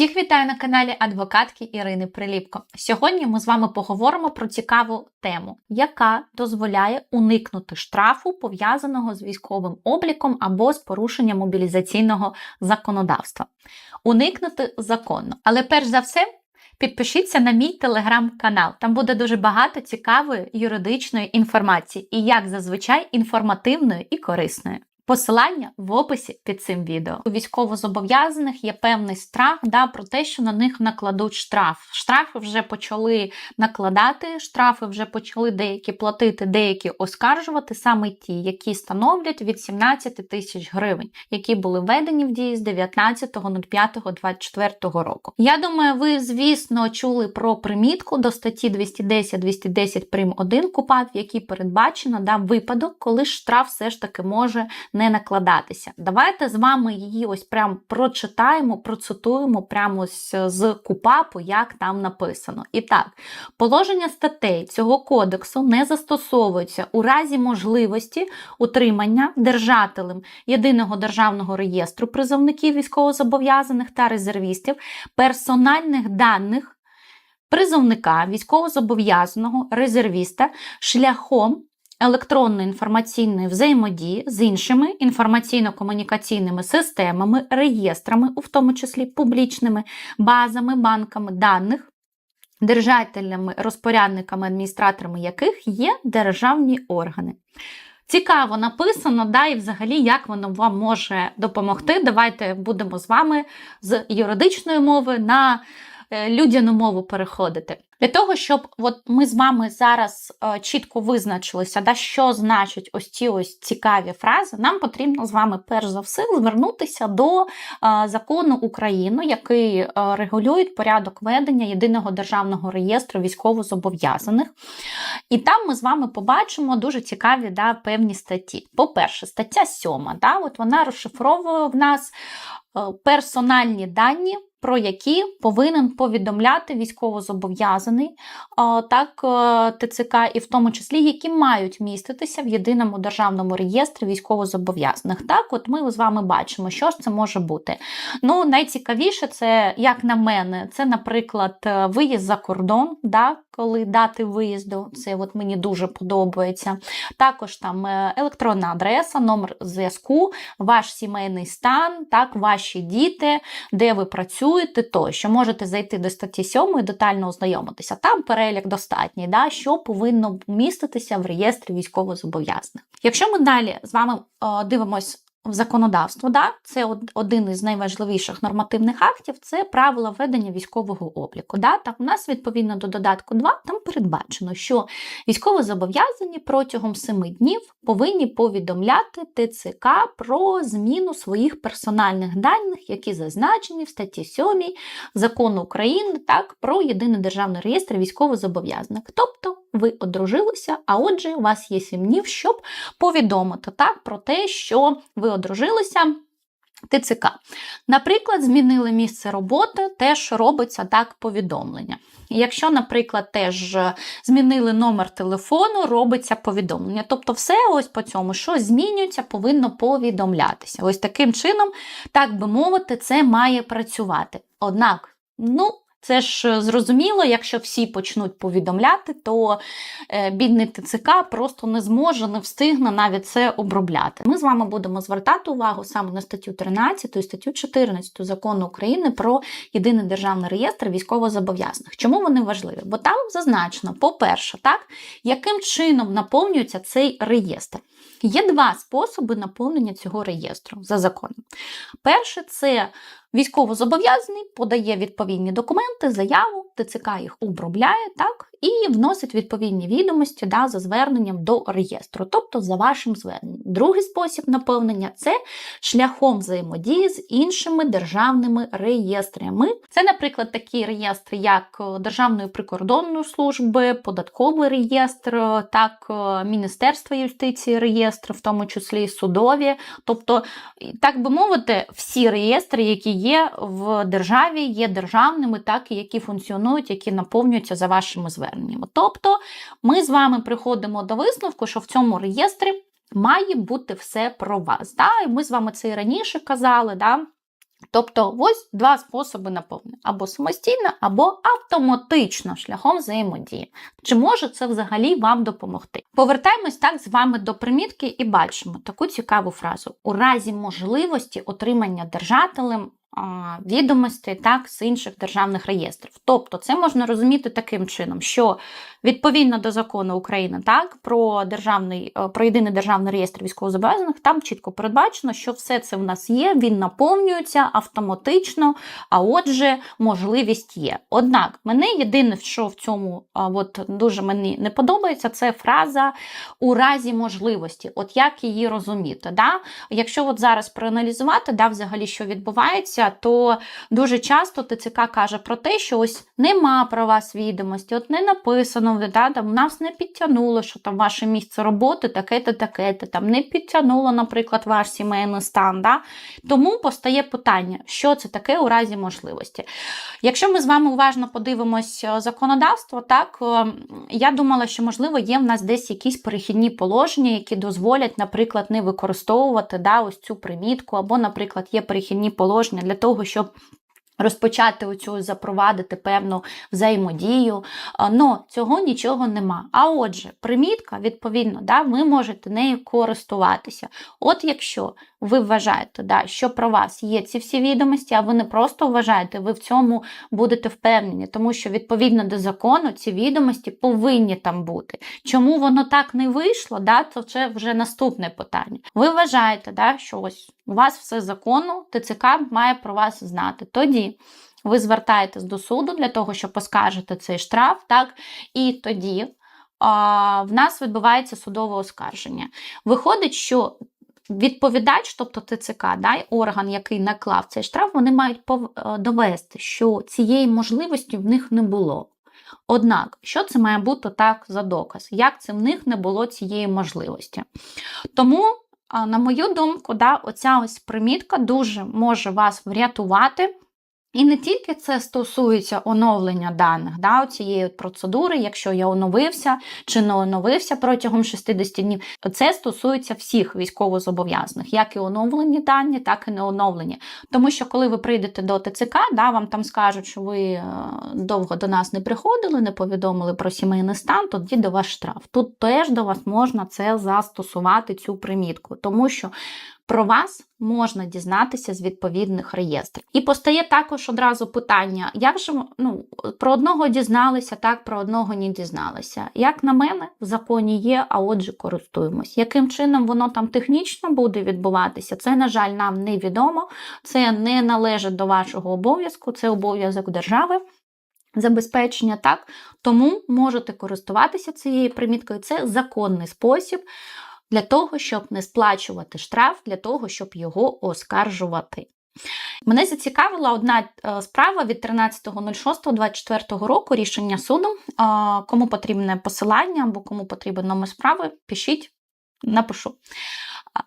Всіх вітаю на каналі адвокатки Ірини Приліпко. Сьогодні ми з вами поговоримо про цікаву тему, яка дозволяє уникнути штрафу, пов'язаного з військовим обліком або з порушенням мобілізаційного законодавства. Уникнути законно. Але перш за все. Підпишіться на мій телеграм-канал. Там буде дуже багато цікавої юридичної інформації і, як зазвичай, інформативної і корисної. Посилання в описі під цим відео. У військовозобов'язаних є певний страх да, про те, що на них накладуть штраф. Штрафи вже почали накладати, штрафи вже почали деякі платити, деякі оскаржувати, саме ті, які становлять від 17 тисяч гривень, які були введені в дії з 19.05.24 року. Я думаю, ви, звісно, чули про примітку до статті 210-210 прим. 1 КУПАП, в якій передбачено да, випадок, коли штраф все ж таки може не накладатися. Давайте з вами її ось прям прочитаємо, процитуємо прямо з КУПАПу, як там написано. І так, положення статей цього кодексу не застосовуються у разі можливості утримання держателем єдиного державного реєстру призовників військовозобов'язаних та резервістів, персональних даних. Призовника військовозобов'язаного резервіста шляхом електронної інформаційної взаємодії з іншими інформаційно-комунікаційними системами, реєстрами, у тому числі публічними базами, банками даних. Держателями, розпорядниками, адміністраторами яких є державні органи. Цікаво написано, да, і взагалі, як воно вам може допомогти. Давайте будемо з вами з юридичної мови на е, людяну мову переходити. Для того, щоб от ми з вами зараз е, чітко визначилися, да, що значать ось ці ось цікаві фрази, нам потрібно з вами перш за все звернутися до е, закону України, який е, регулює порядок ведення єдиного державного реєстру військовозобов'язаних. І там ми з вами побачимо дуже цікаві да, певні статті. По-перше, стаття 7, да, от вона розшифровує в нас персональні дані про які повинен повідомляти військовозобов'язаний так е, ТЦК, і в тому числі, які мають міститися в єдиному державному реєстрі військовозобов'язаних. Так, от ми з вами бачимо, що ж це може бути. Ну, найцікавіше, це, як на мене, це, наприклад, е, виїзд за кордон, да, коли дати виїзду, це от мені дуже подобається. Також там е, електронна адреса, номер зв'язку, ваш сімейний стан, так, ваші діти, де ви працюєте працюєте, то що можете зайти до статті 7 і детально ознайомитися. Там перелік достатній, да, що повинно міститися в реєстрі військовозобов'язаних. Якщо ми далі з вами о, дивимось в законодавство, да, це один із найважливіших нормативних актів це правила ведення військового обліку. Да. Там у нас, відповідно до додатку 2, там передбачено, що військовозобов'язані протягом 7 днів повинні повідомляти ТЦК про зміну своїх персональних даних, які зазначені в статті 7 закону України так, про єдиний державний реєстр військовозобов'язаних. Тобто ви одружилися, а отже, у вас є 7 днів, щоб повідомити так, про те, що ви одружилися. ТЦК. Наприклад, змінили місце роботи, теж робиться так повідомлення. Якщо, наприклад, теж змінили номер телефону, робиться повідомлення. Тобто, все ось по цьому, що змінюється, повинно повідомлятися. Ось таким чином, так би мовити, це має працювати. Однак, ну, це ж е, зрозуміло, якщо всі почнуть повідомляти, то е, бідний ТЦК просто не зможе, не встигне навіть це обробляти. Ми з вами будемо звертати увагу саме на статтю 13 і статтю 14 закону України про єдиний державний реєстр військовозобов'язаних. Чому вони важливі? Бо там зазначено, по-перше, так, яким чином наповнюється цей реєстр. Є два способи наповнення цього реєстру за законом. Перше, це військовозобов'язаний подає відповідні документи, заяву, ТЦК їх обробляє, так, і вносить відповідні відомості да, за зверненням до реєстру, тобто за вашим зверненням. Другий спосіб наповнення це шляхом взаємодії з іншими державними реєстрами. Це, наприклад, такі реєстри, як Державної прикордонної служби, податковий реєстр, так, Міністерство юстиції реєстр, в тому числі судові. Тобто, так би мовити, всі реєстри, які є в державі, є державними, так і які функціонують, які наповнюються за вашими зверненнями. Тобто ми з вами приходимо до висновку, що в цьому реєстрі має бути все про вас. Да? І Ми з вами це і раніше казали. Да? Тобто, ось два способи наповнення: або самостійно, або автоматично шляхом взаємодії. Чи може це взагалі вам допомогти? Повертаємось так з вами до примітки і бачимо таку цікаву фразу: у разі можливості отримання держателем відомостей так, з інших державних реєстрів. Тобто, це можна розуміти таким чином, що відповідно до закону України так, про державний, е, про єдиний державний реєстр військовозобов'язаних, там чітко передбачено, що все це в нас є, він наповнюється автоматично, а отже, можливість є. Однак, мене єдине, що в цьому от, дуже мені не подобається, це фраза у разі можливості. От як її розуміти? Да? Якщо от зараз проаналізувати, да, взагалі, що відбувається то дуже часто ТЦК каже про те, що ось нема про вас відомості, от не написано, да, там нас не підтягнуло, що там ваше місце роботи таке-то, таке-то, там не підтягнуло, наприклад, ваш сімейний стан. Да? Тому постає питання, що це таке у разі можливості. Якщо ми з вами уважно подивимось е, законодавство, так е, я думала, що можливо є в нас десь якісь перехідні положення, які дозволять, наприклад, не використовувати да, ось цю примітку, або, наприклад, є перехідні положення для того, щоб Розпочати оцю запровадити певну взаємодію, но цього нічого нема. А отже, примітка, відповідно, да, ви можете нею користуватися. От якщо ви вважаєте, да, що про вас є ці всі відомості, а ви не просто вважаєте, ви в цьому будете впевнені, тому що відповідно до закону ці відомості повинні там бути. Чому воно так не вийшло, да, то це вже наступне питання. Ви вважаєте, да, що ось у вас все законно, ТЦК має про вас знати. Тоді. Ви звертаєтесь до суду для того, щоб поскаржити цей штраф, так? І тоді а, в нас відбувається судове оскарження. Виходить, що відповідач, тобто ТЦК, да, орган, який наклав цей штраф, вони мають е, довести, що цієї можливості в них не було. Однак, що це має бути так за доказ? Як це в них не було цієї можливості? Тому, на мою думку, да, оця ось примітка дуже може вас врятувати. І не тільки це стосується оновлення даних да, цієї процедури, якщо я оновився чи не оновився протягом 60 днів, це стосується всіх військовозобов'язаних, як і оновлені дані, так і не оновлені. Тому що, коли ви прийдете до ТЦК, да, вам там скажуть, що ви е, довго до нас не приходили, не повідомили про сімейний стан, тоді до вас штраф. Тут теж до вас можна це застосувати, цю примітку, тому що про вас можна дізнатися з відповідних реєстрів. І постає також одразу питання: як же ну, про одного дізналися, так про одного не дізналися. Як на мене, в законі є, а отже, користуємось. Яким чином воно там технічно буде відбуватися, це, на жаль, нам невідомо. Це не належить до вашого обов'язку, це обов'язок держави. Забезпечення так, тому можете користуватися цією приміткою. Це законний спосіб для того, щоб не сплачувати штраф, для того, щоб його оскаржувати. Мене зацікавила одна е, справа від 13.06.24 року рішення суду. Кому потрібне посилання або кому потрібен номер справи, пишіть, напишу.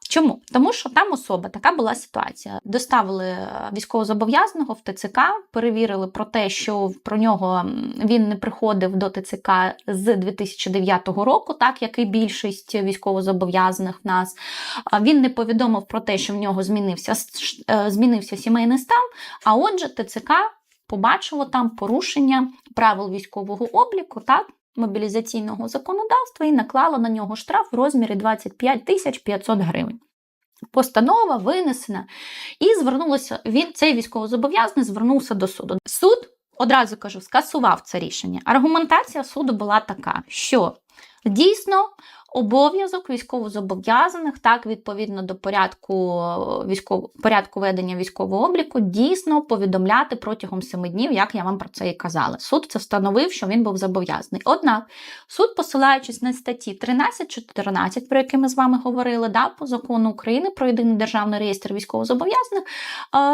Чому? Тому що там особа така була ситуація. Доставили е, військовозобов'язаного в ТЦК, перевірили про те, що про нього він не приходив до ТЦК з 2009 року, так як і більшість військовозобов'язаних в нас. Він не повідомив про те, що в нього змінився, е, змінився сімейний стан. А отже, ТЦК побачило там порушення правил військового обліку. так, мобілізаційного законодавства і наклала на нього штраф в розмірі 25 тисяч 500 гривень. Постанова винесена, і звернулося він, цей військовозобов'язаний звернувся до суду. Суд, одразу кажу, скасував це рішення. Аргументація суду була така, що дійсно Обов'язок військовозобов'язаних, так, відповідно до порядку військов... порядку ведення військового обліку, дійсно повідомляти протягом семи днів, як я вам про це і казала. Суд це встановив, що він був зобов'язаний. Однак суд, посилаючись на статті 13-14, про які ми з вами говорили, да, по закону України про єдиний державний реєстр військовозобов'язаних,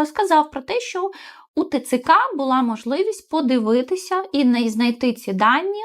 сказав про те, що у ТЦК була можливість подивитися і знайти ці дані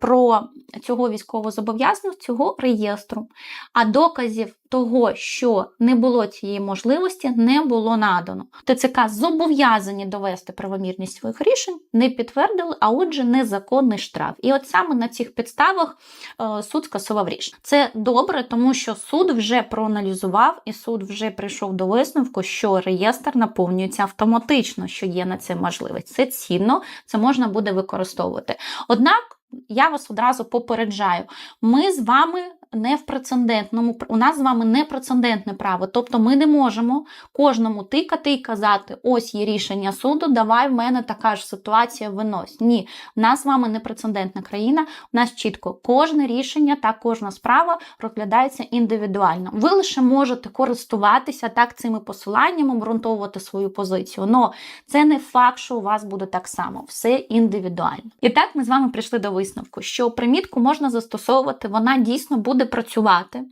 про цього військовозобов'язаного, цього реєстру. А доказів того, що не було цієї можливості, не було надано. ТЦК зобов'язані довести правомірність своїх рішень, не підтвердили, а отже, незаконний штраф. І от саме на цих підставах е, суд скасував рішення. Це добре, тому що суд вже проаналізував і суд вже прийшов до висновку, що реєстр наповнюється автоматично, що є на це можливість. Це цінно, це можна буде використовувати. Однак. Я вас одразу попереджаю. Ми з вами не в прецедентному, у нас з вами не прецедентне право. Тобто ми не можемо кожному тикати і казати: ось є рішення суду, давай в мене така ж ситуація винось. Ні, у нас з вами не прецедентна країна. У нас чітко кожне рішення та кожна справа розглядається індивідуально. Ви лише можете користуватися так цими посиланнями, обґрунтовувати свою позицію. Но це не факт, що у вас буде так само. Все індивідуально. І так ми з вами прийшли до висновку, що примітку можна застосовувати, вона дійсно буде працювати.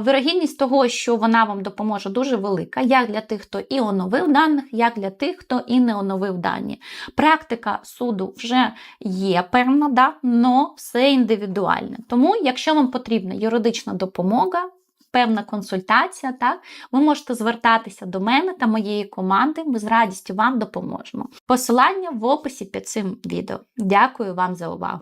Вирогідність того, що вона вам допоможе, дуже велика, як для тих, хто і оновив даних, як для тих, хто і не оновив дані. Практика суду вже є певна, да, но все індивідуальне. Тому, якщо вам потрібна юридична допомога, Певна консультація, так, ви можете звертатися до мене та моєї команди, ми з радістю вам допоможемо. Посилання в описі під цим відео. Дякую вам за увагу!